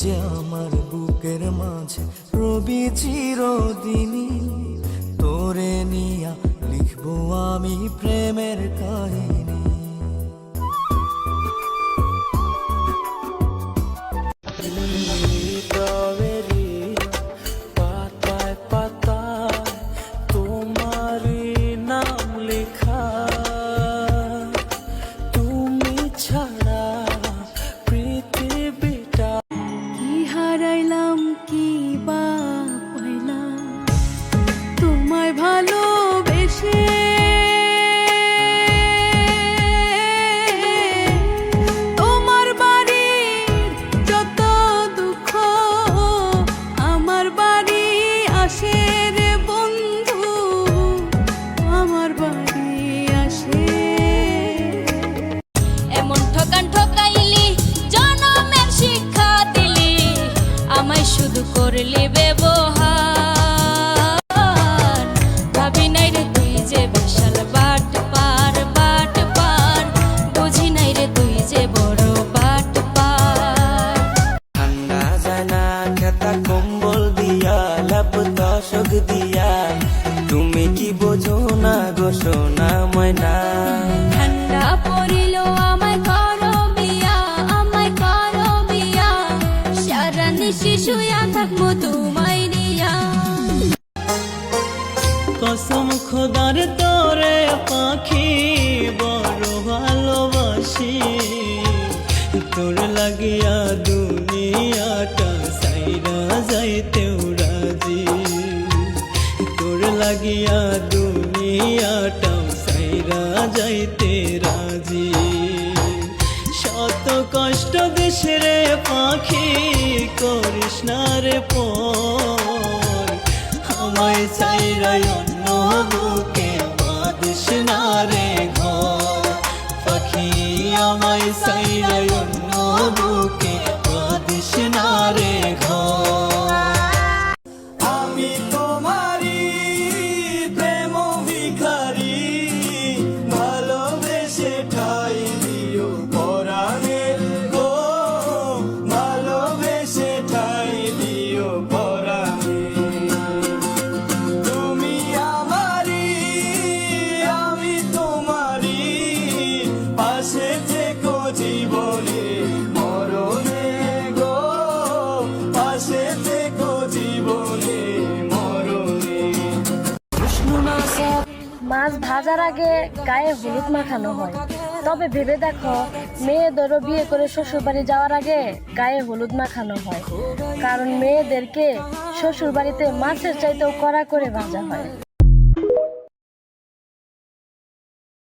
যে আমার বুকের মাঝে রবি চিরদিনই তোরে নিয়া লিখব আমি প্রেমের করলি ব্যবহার। ভাবি নাই রে তুই যে বিশাল বাট পার বাট পার। বুঝি নাই রে তুই যে বড় বাট পার। ঠান্ডা জানা খেতা কম্বল দিয়া লাভ দশক দিয়া। তুমি কি বোঝো না গো সোনা ময়না? ঠান্ডা পড়িল পাখি বড় ভালোবাসি। তোর লাগিয়া দুনিয়াটা সাইরা যাইতেও রাজি। তোর লাগিয়া দুনিয়াটা সাইরা যাইতে রাজি। শত কষ্ট দেশরে পাখি, করিস না রে পর। আমায় চাইরাই অন্য বুকে আমায় মাছ ভাজার আগে গায়ে হলুদ মাখানো হয়। তবে ভেবে দেখো, মেয়েদেরও বিয়ে করে শ্বশুরবাড়ি যাওয়ার আগে গায়ে হলুদ মাখানো হয়। কারণ মেয়েদেরকে শ্বশুরবাড়িতে মাছের চাইতেও কড়া করে ভাজা হয়।